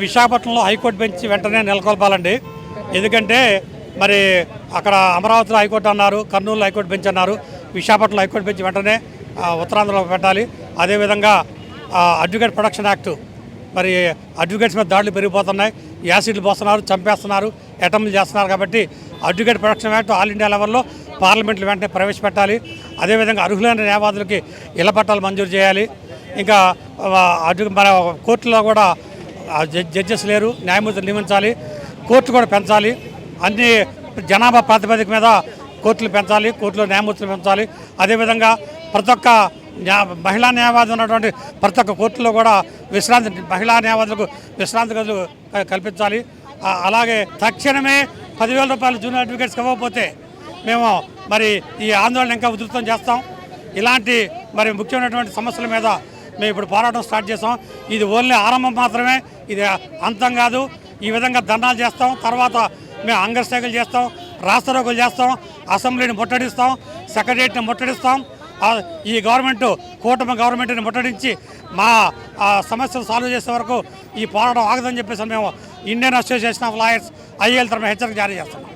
విశాఖపట్నంలో high court bench వెంటనే నెలకొల్పాలండి. ఎందుకంటే మరి అక్కడ అమరావతిలో హైకోర్టు అన్నారు కర్నూలు హైకోర్టు బెంచ్ అన్నారు విశాఖపట్నంలో హైకోర్టు బెంచ్ వెంటనే ఉత్తరాంధ్రలో పెట్టాలి. అదేవిధంగా అడ్వకేట్ ప్రొడక్షన్ యాక్ట్ మరి అడ్వకేట్స్ మీద దాడులు పెరిగిపోతున్నాయి. యాసిడ్లు పోస్తున్నారు చంపేస్తున్నారు అటెంప్ట్లు చేస్తున్నారు కాబట్టి advocate production act all India లెవెల్లో పార్లమెంట్లు వెంటనే ప్రవేశపెట్టాలి. అదేవిధంగా అర్హులైన న్యాయవాదులకి ఇళ్ళ పట్టాలు మంజూరు చేయాలి. ఇంకా అడ్వ మన కోర్టులో కూడా జడ్జెస్ లేరు న్యాయమూర్తులు నియమించాలి కోర్టు కూడా పెంచాలి. అన్ని జనాభా ప్రాతిపదిక మీద కోర్టులు పెంచాలి కోర్టులో న్యాయమూర్తులు పెంచాలి. అదేవిధంగా ప్రతి ఒక్క మహిళా న్యాయవాది ఉన్నటువంటి ప్రతి ఒక్క కోర్టులో కూడా విశ్రాంతి మహిళా న్యాయవాదులకు విశ్రాంతి గదులు కల్పించాలి. అలాగే తక్షణమే పదివేల రూపాయలు జూనియర్ అడ్వకేట్స్ ఇవ్వకపోతే మేము మరి ఈ ఆందోళన ఇంకా ఉధృతం చేస్తాం. ఇలాంటి మరి ముఖ్యమైనటువంటి సమస్యల మీద మేము ఇప్పుడు పోరాటం స్టార్ట్ చేసాం ఇది ఓన్లీ ఆరంభం మాత్రమే. ఇది అంతం కాదు. ఈ విధంగా ధర్నాలు చేస్తాం. తర్వాత మేము అంగస్ట్రైకులు చేస్తాం. రాస్తారోకులు చేస్తాం. అసెంబ్లీని ముట్టడిస్తాం. సెక్రటరియట్ని ముట్టడిస్తాం. ఈ గవర్నమెంట్ కూటమి గవర్నమెంట్ని ముట్టడించి మా సమస్యను సమస్యలు సాల్వ్ చేసే వరకు ఈ పోరాటం ఆగదని చెప్పేసి మేము Indian association of lawyers IL తరఫున హెచ్చరిక జారీ చేస్తున్నాం.